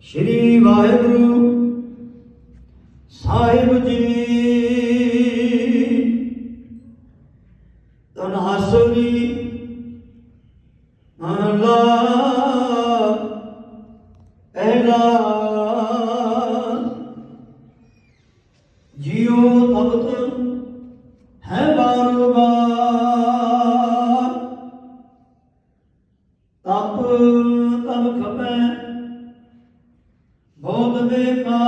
ਸ਼੍ਰੀ ਵਾਹਿਗੁਰੂ ਸਾਹਿਬ ਜੀ। ਤਨਹਾਸਰੀ ਮਹਲਾ ਪਹਿਲਾ ਜਿਉ ਤਪਤ ਹੈ ਬਾਰ ਬਾਰ। ਬਹੁਤ ਬੇਕਾਰ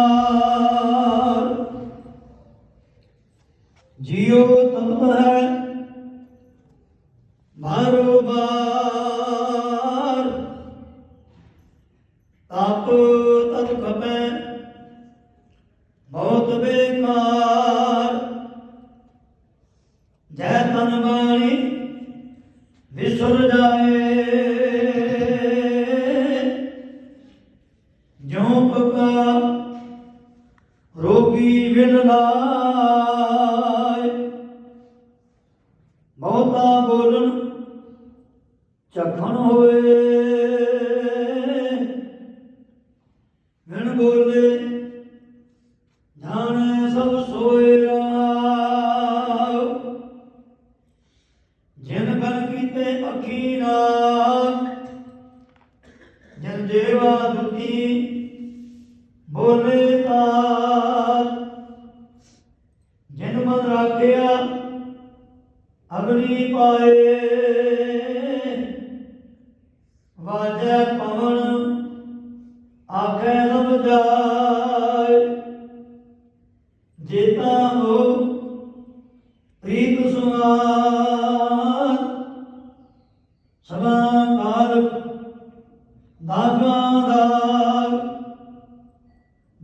ਜਿਉ ਤਪ ਹੈ ਬਾਰੋ ਬਾਰ। ਤਪ ਤਪ ਖਪੈ ਬਹੁਤ ਬੇਕਾਰ ਜੈ ਤਨ ਬਾਣੀ ਵਿਸਰ ਜਾਏ। ਰੋਗੀ ਬਿਨ ਬਹੁਤਾ ਬੋਲਣ ਚਖਣ ਹੋਏ। ਬਿਨ ਬੋਲੇ ਜਾਣੇ ਸਭ ਸੋਏ ਰਾਵ ਜਿਨ ਬਨ ਕੀਤੇ ਅੱਖੀ ਨਾਲ ਜਨ ਜੇਵਾ ਦੁਤੀ ਬੋਲੇ ਤਾਲ ਮਨ ਰਾਖਿਆ, ਅਗਨੀ ਪਾਏ। ਵਾਜੈ ਪਵਨ, ਆਖੇ ਸਭ ਜਾਏ। ਜੇਤਾ ਹੋ, ਪ੍ਰੀਤ ਸੁਆਦ ਸਭਾ ਕਾਲ, ਦਾਗਾ ਦਾਗ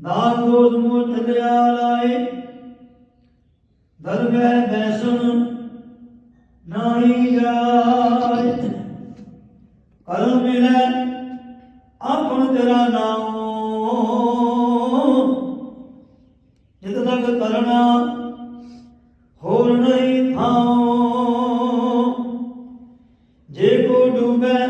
ਦਾਗ ਗੋਦ ਮੁੱਠ ਲਿਆ ਲਾਏ। ਦਰਗਹਿ ਬੈਸਣ ਨਾਹੀ ਜਾਏ ਕਲ ਮਿਲੈ ਆਪਣ ਤੇਰਾ ਨਾਮ। ਜਿਤ ਤੱਕ ਕਰਨਾ ਹੋਰ ਨਹੀਂ ਥਾਉ। ਜੇ ਕੋ ਡੂਬੈ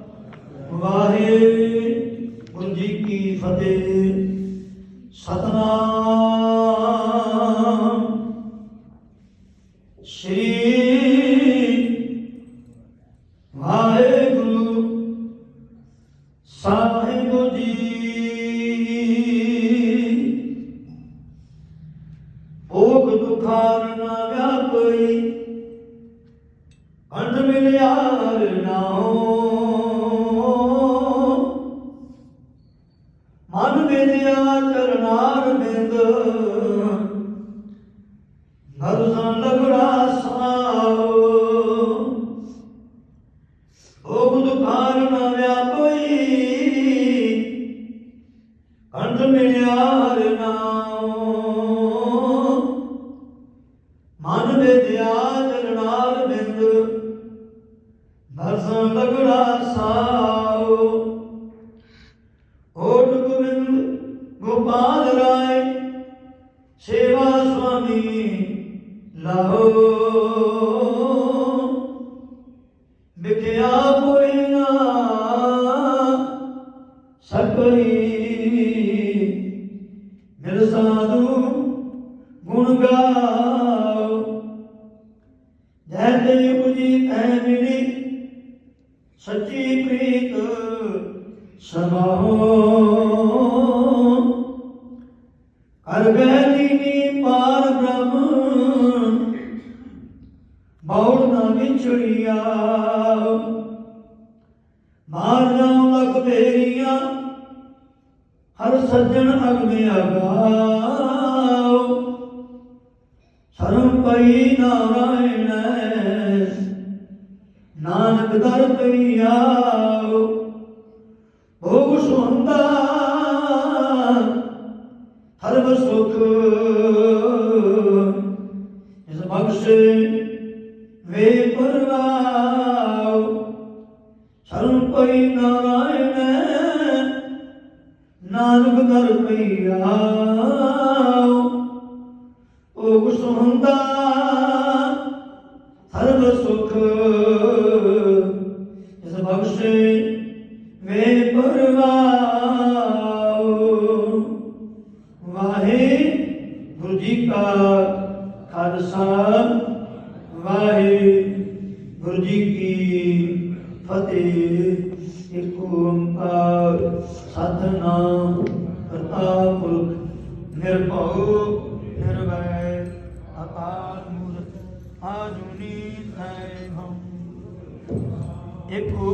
ਮਨ ਮਿਲਿਆ ਚਰਨਾਰ ਬਿੰਦ ਨਰਸਨ ਲਗੜਾ ਸਾਉ ਭੋਗ ਦੁਖਾਰ ਨਾ ਵਿਆਪਈ ਮਿਲਿਆ ਮਿਲਿਆਰ ਨਾਉ। ਮਨ ਵਿਦਿਆ ਚਰਨਾਰ ਬਿੰਦ, ਦਰਸ਼ਨ ਲਗੜਾ ਸਾਉ। ਓਟ ਗੋਬਿੰਦ ਗੋਪਾਲ ਰਾਏ, ਸੇਵਾ ਸੁਆਮੀ ਲਹੋ ਵਿਖਿਆ ਕੋਈ ਨਾ ਸਕਈ ਮਿਲ ਸਾਧੂ ਗੁਣ ਗਾਓ। ਜੈ ਤੇ ਪੁਜੀ ਐ ਮਿਲੀ, ਸੱਚੀ ਪ੍ਰੀਤ ਸਮਾਹੋ। ਕਰ ਗੈਲੀ ਪਾਰ ਬ੍ਰਹਮ। ਬੌੜ ਨਾ ਵਿਛੜਿਆ। ਮਾਰ ਜਾਉ ਲਗ ਬੇਰੀਆਂ ਹਰ ਸੱਜਣ ਅਗ ਮੇ ਆਗਾਓ। ਸਰਮ ਪਈ ਨਾਰਾਇਣ ਨਾਨਕ ਦਰ ਪਈ ਆਓ। ਭੋਗ ਸੁੰਦਾ ਹਰ ਸੁਖ ਪਈ ਨਾਰਾਇਣ ਨਾਨਕ ਦਰ ਪਈ ਆਓ। ਭੋਗ ਸੁੰਦਾ ਹਰ ਸੁਖ। ਇਸ ਬਖਸ਼ੇ ਵੇ ਪਰਵਾਓ ਵਾਹਿਗੁਰੂ ਜੀ ਕਾ ਖਾਲਸਾ। ਵਾਹਿਗੁਰੂ ਜੀ ਕੀ ਫਤਿਹ ਇੱਕ ਓੰਕਾਰ ਸਤਨਾਮ ਕਰਤਾ ਪੁਰਖ, ਨਿਰਭਉ ਨਿਰਵੈਰ ਅਕਾਲ ਮੂਰਤ ਆਜੁਨੀ ਤੈ ਹਮ ਇੱਕ ਓੰਕਾਰ